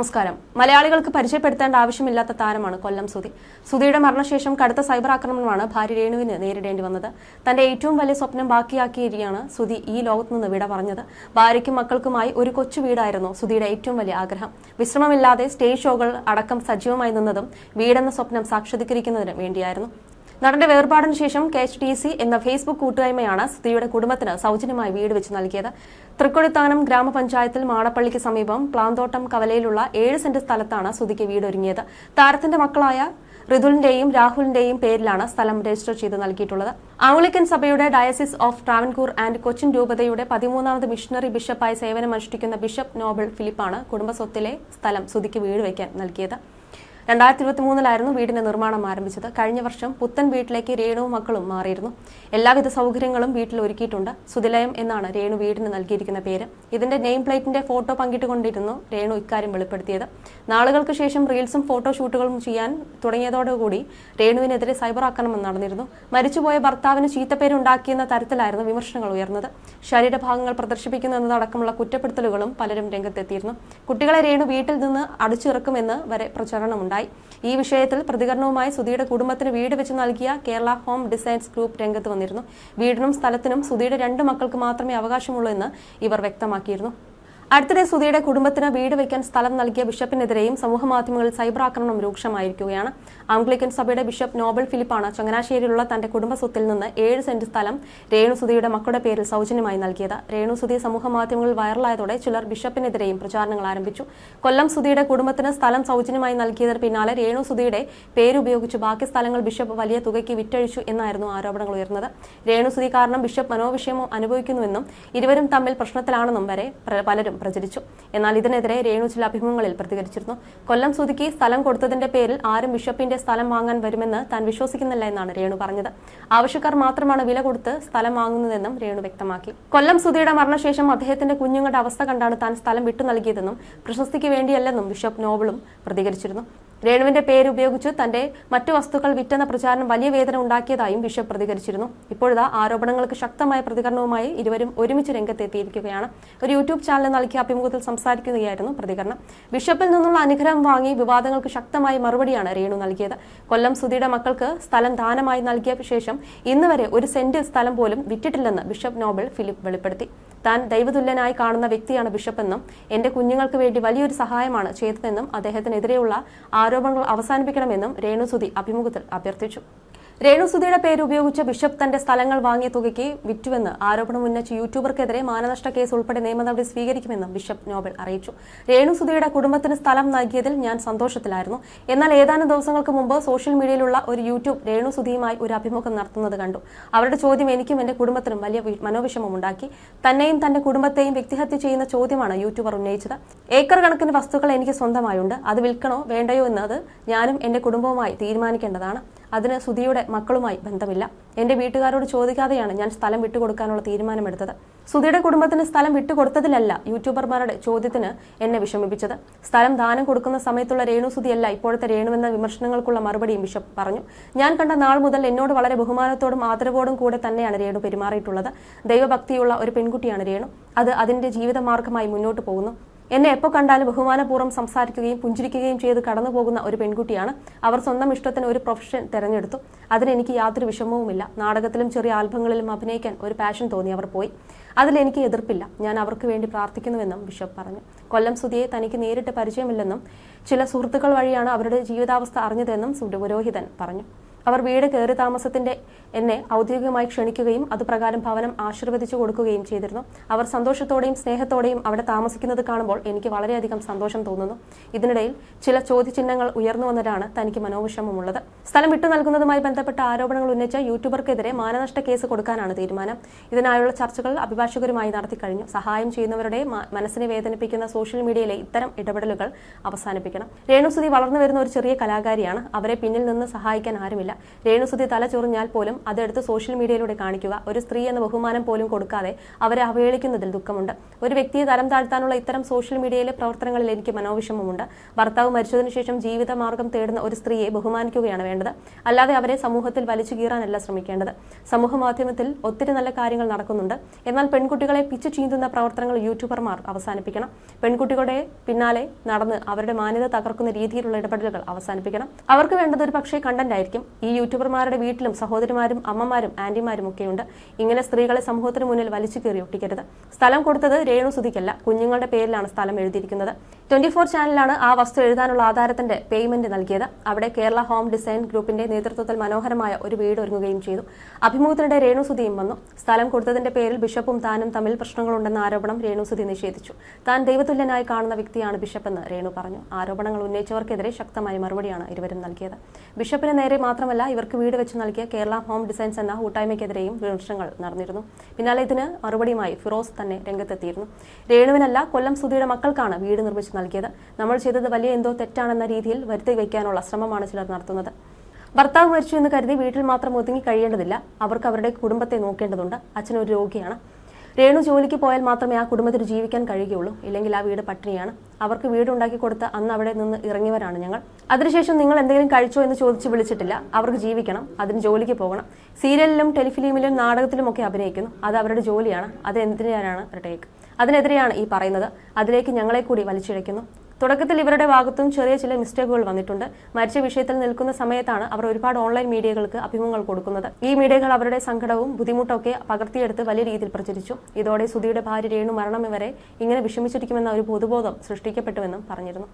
നമസ്കാരം. മലയാളികൾക്ക് പരിചയപ്പെടുത്തേണ്ട ആവശ്യമില്ലാത്ത താരമാണ് കൊല്ലം സുധി. സുധിയുടെ മരണശേഷം കടുത്ത സൈബർ ആക്രമണമാണ് ഭാര്യ രേണുവിന് നേരിടേണ്ടി വന്നത്. തന്റെ ഏറ്റവും വലിയ സ്വപ്നം ബാക്കിയാക്കിയിരിക്കുകയാണ് സുധി ഈ ലോകത്ത് നിന്ന് വിട പറഞ്ഞത്. ഭാര്യയ്ക്കും മക്കൾക്കുമായി ഒരു കൊച്ചു വീടായിരുന്നു സുധിയുടെ ഏറ്റവും വലിയ ആഗ്രഹം. വിശ്രമമില്ലാതെ സ്റ്റേജ് ഷോകൾ അടക്കം സജീവമായി നിന്നതും വീടെന്ന സ്വപ്നം സാക്ഷാത്കരിക്കുന്നതിന് വേണ്ടിയായിരുന്നു. നടന്റെ വേർപാടിന് ശേഷം കെ എച്ച് ടി സി എന്ന ഫേസ്ബുക്ക് കൂട്ടായ്മയാണ് സ്ത്രീയുടെ കുടുംബത്തിന് സൗജന്യമായി വീട് വെച്ച് നൽകിയത്. തൃക്കൊടിത്താനം ഗ്രാമപഞ്ചായത്തിൽ മാടപ്പള്ളിക്ക് സമീപം പ്ലാന്തോട്ടം കവലയിലുള്ള ഏഴ് സെന്റ് സ്ഥലത്താണ് സ്തുതിക്ക് വീടൊരുങ്ങിയത്. താരത്തിന്റെ മക്കളായ ഋതുലിന്റെയും രാഹുലിന്റെയും പേരിലാണ് സ്ഥലം രജിസ്റ്റർ ചെയ്ത് നൽകിയിട്ടുള്ളത്. ആംഗ്ലിക്കൻ സഭയുടെ diocese of Travancore and Cochin രൂപതയുടെ പതിമൂന്നാമത് മിഷണറി ബിഷപ്പായി സേവനമനുഷ്ഠിക്കുന്ന ബിഷപ്പ് നോബൽ ഫിലിപ്പാണ് കുടുംബസ്വത്തിലെ സ്ഥലം സുധിക്ക് വീട് വയ്ക്കാൻ നൽകിയത്. രണ്ടായിരത്തി ഇരുപത്തി മൂന്നിലായിരുന്നു വീടിന്റെ നിർമ്മാണം ആരംഭിച്ചത്. കഴിഞ്ഞ വർഷം പുത്തൻ വീട്ടിലേക്ക് രേണുവും മക്കളും മാറിയിരുന്നു. എല്ലാവിധ സൗകര്യങ്ങളും വീട്ടിൽ ഒരുക്കിയിട്ടുണ്ട്. സുതിലയം എന്നാണ് രേണു വീടിന് നൽകിയിരിക്കുന്ന പേര്. ഇതിന്റെ നെയിം പ്ലേറ്റിന്റെ ഫോട്ടോ പങ്കിട്ടുകൊണ്ടിരുന്നു രേണു ഇക്കാര്യം വെളിപ്പെടുത്തിയത്. നാളുകൾക്ക് ശേഷം റീൽസും ഫോട്ടോ ഷൂട്ടുകളും ചെയ്യാൻ തുടങ്ങിയതോടുകൂടി രേണുവിനെതിരെ സൈബർ ആക്രമണം നടന്നിരുന്നു. മരിച്ചുപോയ ഭർത്താവിന് ചീത്തപ്പേരുണ്ടാക്കിയെന്ന തരത്തിലായിരുന്നു വിമർശനങ്ങൾ ഉയർന്നത്. ശരീരഭാഗങ്ങൾ പ്രദർശിപ്പിക്കുന്നു എന്നതടക്കമുള്ള കുറ്റപ്പെടുത്തലുകളും പലരും രംഗത്തെത്തിയിരുന്നു. കുട്ടികളെ രേണു വീട്ടിൽ നിന്ന് അടിച്ചിറക്കുമെന്ന് വരെ പ്രചരണമുണ്ടായി. ഈ വിഷയത്തിൽ പ്രതികരണവുമായി സുധിയുടെ കുടുംബത്തിന് വീട് വെച്ച് നൽകിയ കേരള ഹോം ഡിസൈൻസ് ഗ്രൂപ്പ് രംഗത്ത് വന്നിരുന്നു. വീടിനും സ്ഥലത്തിനും സുധിയുടെ രണ്ട് മക്കൾക്ക് മാത്രമേ അവകാശമുള്ളൂ എന്ന് ഇവർ വ്യക്തമാക്കിയിരുന്നു. അടുത്തിടെ സുധിയുടെ കുടുംബത്തിന് വീട് വയ്ക്കാൻ സ്ഥലം നൽകിയ ബിഷപ്പിനെതിരെയും സമൂഹമാധ്യമങ്ങളിൽ സൈബർ ആക്രമണം രൂക്ഷമായിരിക്കുകയാണ്. ആംഗ്ലിക്കൻ സഭയുടെ ബിഷപ്പ് നോബൽ ഫിലിപ്പാണ് ചങ്ങനാശ്ശേരിയിലുള്ള തന്റെ കുടുംബ സ്വത്തിൽ നിന്ന് ഏഴ് സെന്റ് സ്ഥലം രേണു സുധിയുടെ മക്കളുടെ പേരിൽ സൗജന്യമായി നൽകിയത്. രേണു സുധി സമൂഹമാധ്യമങ്ങളിൽ വൈറലായതോടെ ചിലർ ബിഷപ്പിനെതിരെയും പ്രചാരണങ്ങൾ ആരംഭിച്ചു. കൊല്ലം സുധിയുടെ കുടുംബത്തിന് സ്ഥലം സൗജന്യമായി നൽകിയതിന് പിന്നാലെ രേണു സുധിയുടെ പേരുപയോഗിച്ച് ബാക്കി സ്ഥലങ്ങൾ ബിഷപ്പ് വലിയ തുകയ്ക്ക് വിറ്റഴിച്ചു എന്നായിരുന്നു ആരോപണങ്ങൾ ഉയർന്നത്. രേണു സുധി കാരണം ബിഷപ്പ് മനോവിഷയമോ അനുഭവിക്കുന്നുവെന്നും ഇരുവരും തമ്മിൽ പ്രശ്നത്തിലാണെന്നും വരെ പലരും പ്രചരിച്ചു. എന്നാൽ ഇതിനെതിരെ രേണു ചില അഭിമുഖങ്ങളിൽ പ്രതികരിച്ചിരുന്നു. കൊല്ലം സുതുക്കി സ്ഥലം കൊടുത്തതിന്റെ പേരിൽ ആരും ബിഷപ്പിന്റെ സ്ഥലം വാങ്ങാൻ വരുമെന്ന് താൻ വിശ്വസിക്കുന്നില്ല എന്നാണ് രേണു പറഞ്ഞത്. ആവശ്യക്കാർ മാത്രമാണ് വില കൊടുത്ത് സ്ഥലം വാങ്ങുന്നതെന്നും രേണു വ്യക്തമാക്കി. കൊല്ലം സുധിയുടെ മരണശേഷം അദ്ദേഹത്തിന്റെ കുഞ്ഞുങ്ങളുടെ അവസ്ഥ കണ്ടാണ് താൻ സ്ഥലം വിട്ടു നൽകിയതെന്നും പ്രശസ്തിക്ക് വേണ്ടിയല്ലെന്നും ബിഷപ്പ് നോബിളും പ്രതികരിച്ചിരുന്നു. രേണുവിന്റെ പേര് ഉപയോഗിച്ച് തന്റെ മറ്റു വസ്തുക്കൾ വിറ്റെന്ന പ്രചാരണം വലിയ വേദന ഉണ്ടാക്കിയതായും ബിഷപ്പ് പ്രതികരിച്ചിരുന്നു. ഇപ്പോഴത്തെ ആരോപണങ്ങൾക്ക് ശക്തമായ പ്രതികരണവുമായി ഇരുവരും ഒരുമിച്ച് രംഗത്തെത്തിയിരിക്കുകയാണ്. ഒരു യൂട്യൂബ് ചാനൽ നൽകിയ അഭിമുഖത്തിൽ സംസാരിക്കുകയായിരുന്നു പ്രതികരണം. ബിഷപ്പിൽ നിന്നുള്ള അനുഗ്രഹം വാങ്ങി വിവാദങ്ങൾക്ക് ശക്തമായ മറുപടിയാണ് രേണു നൽകിയത്. കൊല്ലം സുധിയുടെ മക്കൾക്ക് സ്ഥലം ദാനമായി നൽകിയ ശേഷം ഇന്നുവരെ ഒരു സെന്റ് സ്ഥലം പോലും വിറ്റിട്ടില്ലെന്ന് ബിഷപ്പ് നോബൽ ഫിലിപ്പ് വെളിപ്പെടുത്തി. താൻ ദൈവതുല്യനായി കാണുന്ന വ്യക്തിയാണ് ബിഷപ്പെന്നും എന്റെ കുഞ്ഞുങ്ങൾക്ക് വേണ്ടി വലിയൊരു സഹായമാണ് ചെയ്തതെന്നും അദ്ദേഹത്തിനെതിരെയുള്ള ആരോപണങ്ങൾ അവസാനിപ്പിക്കണമെന്നും രേണുസുതി അഭിമുഖത്തിൽ അഭ്യർത്ഥിച്ചു. രേണുസുതിയുടെ പേര് ഉപയോഗിച്ച് ബിഷപ്പ് തന്റെ സ്ഥലങ്ങൾ വാങ്ങിയ തുകയ്ക്ക് വിറ്റുവെന്ന് ആരോപണം ഉന്നയിച്ച് യൂട്യൂബർക്കെതിരെ മാനനഷ്ട കേസ് ഉൾപ്പെടെ നിയമ നടപടി സ്വീകരിക്കുമെന്നും ബിഷപ്പ് നോബൽ അറിയിച്ചു. രേണുസുധയുടെ കുടുംബത്തിന് സ്ഥലം നൽകിയതിൽ ഞാൻ സന്തോഷത്തിലായിരുന്നു. എന്നാൽ ഏതാനും ദിവസങ്ങൾക്ക് മുമ്പ് സോഷ്യൽ മീഡിയയിലുള്ള ഒരു യൂട്യൂബ് രേണുസുധിയുമായി ഒരു അഭിമുഖം നടത്തുന്നത് കണ്ടു. അവരുടെ ചോദ്യം എനിക്കും എന്റെ കുടുംബത്തിനും വലിയ വി- മനോവിഷമം ഉണ്ടാക്കി. തന്നെയും തന്റെ കുടുംബത്തെയും വ്യക്തിഹത്യ ചെയ്യുന്ന ചോദ്യമാണ് യൂട്യൂബർ ഉന്നയിച്ചത്. ഏക്കർ കണക്കിന് വസ്തുക്കൾ എനിക്ക് സ്വന്തമായുണ്ട്. അത് വിൽക്കണോ വേണ്ടയോ എന്നത് ഞാനും എന്റെ കുടുംബവുമായി തീരുമാനിക്കേണ്ടതാണ്. അതിന് സുധിയുടെ മക്കളുമായി ബന്ധമില്ല. എന്റെ വീട്ടുകാരോട് ചോദിക്കാതെയാണ് ഞാൻ സ്ഥലം വിട്ടുകൊടുക്കാനുള്ള തീരുമാനമെടുത്തത്. സുധിയുടെ കുടുംബത്തിന് സ്ഥലം വിട്ടുകൊടുത്തതിലല്ല യൂട്യൂബർമാരുടെ ചോദ്യത്തിന് എന്നെ വിഷമിപ്പിച്ചത്. സ്ഥലം ദാനം കൊടുക്കുന്ന സമയത്തുള്ള രേണു സുധിയല്ല ഇപ്പോഴത്തെ രേണുവെന്ന വിമർശനങ്ങൾക്കുള്ള മറുപടിയും ബിഷപ്പ് പറഞ്ഞു. ഞാൻ കണ്ട നാൾ മുതൽ എന്നോട് വളരെ ബഹുമാനത്തോടും ആദരവോടും കൂടെ തന്നെയാണ് രേണു പെരുമാറിയിട്ടുള്ളത്. ദൈവഭക്തിയുള്ള ഒരു പെൺകുട്ടിയാണ് രേണു. അത് അതിന്റെ ജീവിതമാർഗമായി മുന്നോട്ട് പോകുന്നു. എന്നെ എപ്പോൾ കണ്ടാലും ബഹുമാനപൂർവം സംസാരിക്കുകയും പുഞ്ചിരിക്കുകയും ചെയ്ത് കടന്നു പോകുന്ന ഒരു പെൺകുട്ടിയാണ്. അവർ സ്വന്തം ഇഷ്ടത്തിന് ഒരു പ്രൊഫഷൻ തിരഞ്ഞെടുത്തു. അതിനെനിക്ക് യാതൊരു വിഷമവുമില്ല. നാടകത്തിലും ചെറിയ ആൽബങ്ങളിലും അഭിനയിക്കാൻ ഒരു പാഷൻ തോന്നി അവർ പോയി. അതിലെനിക്ക് എതിർപ്പില്ല. ഞാൻ അവർക്ക് വേണ്ടി പ്രാർത്ഥിക്കുന്നുവെന്നും ബിഷപ്പ് പറഞ്ഞു. കൊല്ലം സുധിയെ തനിക്ക് നേരിട്ട് പരിചയമില്ലെന്നും ചില സുഹൃത്തുക്കൾ വഴിയാണ് അവരുടെ ജീവിതാവസ്ഥ അറിഞ്ഞതെന്നും പുരോഹിതൻ പറഞ്ഞു. അവർ വീട് കയറി താമസത്തിന്റെ എന്നെ ഔദ്യോഗികമായി ക്ഷണിക്കുകയും അതുപ്രകാരം ഭവനം ആശീർവദിച്ചു കൊടുക്കുകയും ചെയ്തിരുന്നു. അവർ സന്തോഷത്തോടെയും സ്നേഹത്തോടെയും അവിടെ താമസിക്കുന്നത് കാണുമ്പോൾ എനിക്ക് വളരെയധികം സന്തോഷം തോന്നുന്നു. ഇതിനിടയിൽ ചില ചോദ്യചിഹ്നങ്ങൾ ഉയർന്നു വന്നതാണ് തനിക്ക് മനോവിഷമമുള്ളത്. സ്ഥലം വിട്ടു നൽകുന്നതുമായി ബന്ധപ്പെട്ട ആരോപണങ്ങൾ ഉന്നയിച്ച യൂട്യൂബർക്കെതിരെ മാനനഷ്ട കേസ് കൊടുക്കാനാണ് തീരുമാനം. ഇതിനായുള്ള ചർച്ചകൾ അഭിഭാഷകരുമായി നടത്തി കഴിഞ്ഞു. സഹായം ചെയ്യുന്നവരുടെ മനസ്സിനെ വേദനിപ്പിക്കുന്ന സോഷ്യൽ മീഡിയയിലെ ഇത്തരം ഇടപെടലുകൾ അവസാനിപ്പിക്കണം. രേണുസുതി വളർന്നു വരുന്ന ഒരു ചെറിയ കലാകാരിയാണ്. അവരെ പിന്നിൽ നിന്ന് സഹായിക്കാൻ ആരുമില്ല. പാടില്ല രേണുസുതി തല ചൊറിഞ്ഞാൽ പോലും അതെടുത്ത് സോഷ്യൽ മീഡിയയിലൂടെ കാണിക്കുക. ഒരു സ്ത്രീ എന്ന ബഹുമാനം പോലും കൊടുക്കാതെ അവരെ അവഹേളിക്കുന്നതിൽ ദുഃഖമുണ്ട്. ഒരു വ്യക്തിയെ തരം താഴ്ത്താനുള്ള ഇത്തരം സോഷ്യൽ മീഡിയയിലെ പ്രവർത്തനങ്ങളിൽ എനിക്ക് മനോവിഷമമുണ്ട്. ഭർത്താവ് മരിച്ചതിനു ശേഷം ജീവിതമാർഗം തേടുന്ന ഒരു സ്ത്രീയെ ബഹുമാനിക്കുകയാണ് വേണ്ടത്. അല്ലാതെ അവരെ സമൂഹത്തിൽ വലിച്ചു കീറാനല്ല ശ്രമിക്കേണ്ടത്. സമൂഹ മാധ്യമത്തിൽ ഒത്തിരി നല്ല കാര്യങ്ങൾ നടക്കുന്നുണ്ട്. എന്നാൽ പെൺകുട്ടികളെ പിച്ചു ചീന്തുന്ന പ്രവർത്തനങ്ങൾ യൂട്യൂബർമാർ അവസാനിപ്പിക്കണം. പെൺകുട്ടികളുടെ പിന്നാലെ നടന്ന് അവരുടെ മാന്യത തകർക്കുന്ന രീതിയിലുള്ള ഇടപെടലുകൾ അവസാനിപ്പിക്കണം. അവർക്ക് വേണ്ടത് ഒരു പക്ഷേ കണ്ടന്റ് ആയിരിക്കും. ഈ യൂട്യൂബർമാരുടെ വീട്ടിലും സഹോദരിമാരും അമ്മമാരും ആന്റിമാരും ഒക്കെയുണ്ട്. ഇങ്ങനെ സ്ത്രീകളെ സമൂഹത്തിന് മുന്നിൽ വലിച്ചു കയറി ഒട്ടിക്കരുത്. സ്ഥലം കൊടുത്തത് രേണു സുധിക്കല്ല. കുഞ്ഞുങ്ങളുടെ പേരിലാണ് സ്ഥലം എഴുതിയിരിക്കുന്നത്. ട്വന്റി ഫോർ ചാനലാണ് ആ വസ്തു എഴുതാനുള്ള ആധാരത്തിന്റെ പേയ്മെന്റ് നൽകിയത്. അവിടെ കേരള ഹോം ഡിസൈൻ ഗ്രൂപ്പിന്റെ നേതൃത്വത്തിൽ മനോഹരമായ ഒരു വീട് ഒരുങ്ങുകയും ചെയ്തു. അഭിമുഖത്തിനിടെ രേണു സുധിയും വന്നു. സ്ഥലം കൊടുത്തതിന്റെ പേരിൽ ബിഷപ്പും താനും തമ്മിൽ പ്രശ്നങ്ങളുണ്ടെന്ന ആരോപണം രേണു സുധി നിഷേധിച്ചു. താൻ ദൈവതുല്യനായി കാണുന്ന വ്യക്തിയാണ് ബിഷപ്പെന്ന് രേണു പറഞ്ഞു. ആരോപണങ്ങൾ ഉന്നയിച്ചവർക്കെതിരെ ശക്തമായ മറുപടിയാണ് ഇരുവരും നൽകിയത്. ബിഷപ്പിന് നേരെ മാത്രമല്ല ഇവർക്ക് വീട് വെച്ച് നൽകിയ കേരള ഹോം ഡിസൈൻസ് എന്ന കൂട്ടായ്മയ്ക്കെതിരെയും വിമർശനങ്ങൾ നടന്നിരുന്നു. പിന്നാലെ ഇതിന് മറുപടിയുമായി ഫിറോസ് തന്നെ രംഗത്തെത്തിയിരുന്നു. രേണുവിനല്ല കൊല്ലം സുധിയുടെ മക്കൾക്കാണ് വീട് നിർമ്മിച്ചു നൽകിയത്. നമ്മൾ ചെയ്തത് വലിയ എന്തോ തെറ്റാണെന്ന രീതിയിൽ വരുത്തി വയ്ക്കാനുള്ള ശ്രമമാണ് ചിലർ നടത്തുന്നത്. ഭർത്താവ് മരിച്ചു എന്ന് കരുതി വീട്ടിൽ മാത്രം ഒതുങ്ങി കഴിയേണ്ടതില്ല. അവർക്ക് അവരുടെ കുടുംബത്തെ നോക്കേണ്ടതുണ്ട്. അച്ഛൻ ഒരു രോഗിയാണ്. രേണു ജോലിക്ക് പോയാൽ മാത്രമേ ആ കുടുംബത്തിന് ജീവിക്കാൻ കഴിയുകയുള്ളൂ. ഇല്ലെങ്കിൽ ആ വീട് പട്ടിണിയാണ്. അവർക്ക് വീടുണ്ടാക്കി കൊടുത്ത അന്ന് അവിടെ നിന്ന് ഇറങ്ങിയവരാണ് ഞങ്ങൾ. അതിനുശേഷം നിങ്ങൾ എന്തെങ്കിലും കഴിച്ചോ എന്ന് ചോദിച്ച് വിളിച്ചിട്ടില്ല. അവർക്ക് ജീവിക്കണം അതിന് ജോലിക്ക് പോകണം. സീരിയലിലും ടെലിഫിലിമിലും നാടകത്തിലും ഒക്കെ അഭിനയിക്കുന്നു. അത് അവരുടെ ജോലിയാണ്. അതെന്തിനാണ് റിട്ടേക്ക് ടേക്ക്. അതിനെതിരെയാണ് ഈ പറയുന്നത്. അതിലേക്ക് ഞങ്ങളെ കൂടി വലിച്ചിഴയ്ക്കുന്നു. തുടക്കത്തിൽ ഇവരുടെ ഭാഗത്തും ചെറിയ ചില മിസ്റ്റേക്കുകൾ വന്നിട്ടുണ്ട്. മരിച്ച വിഷയത്തിൽ നിൽക്കുന്ന സമയത്താണ് അവർ ഒരുപാട് ഓൺലൈൻ മീഡിയകൾക്ക് അഭിമുഖങ്ങൾ കൊടുക്കുന്നത്. ഈ മീഡിയകൾ അവരുടെ സങ്കടവും ബുദ്ധിമുട്ടൊക്കെ പകർത്തിയെടുത്ത് വലിയ രീതിയിൽ പ്രചരിച്ചു. ഇതോടെ സുധിയുടെ ഭാര്യ രേണു മരണം വരെ ഇങ്ങനെ വിഷമിച്ചിരിക്കുമെന്ന ഒരു പൊതുബോധം സൃഷ്ടിക്കപ്പെട്ടുവെന്നും പറഞ്ഞിരുന്നു.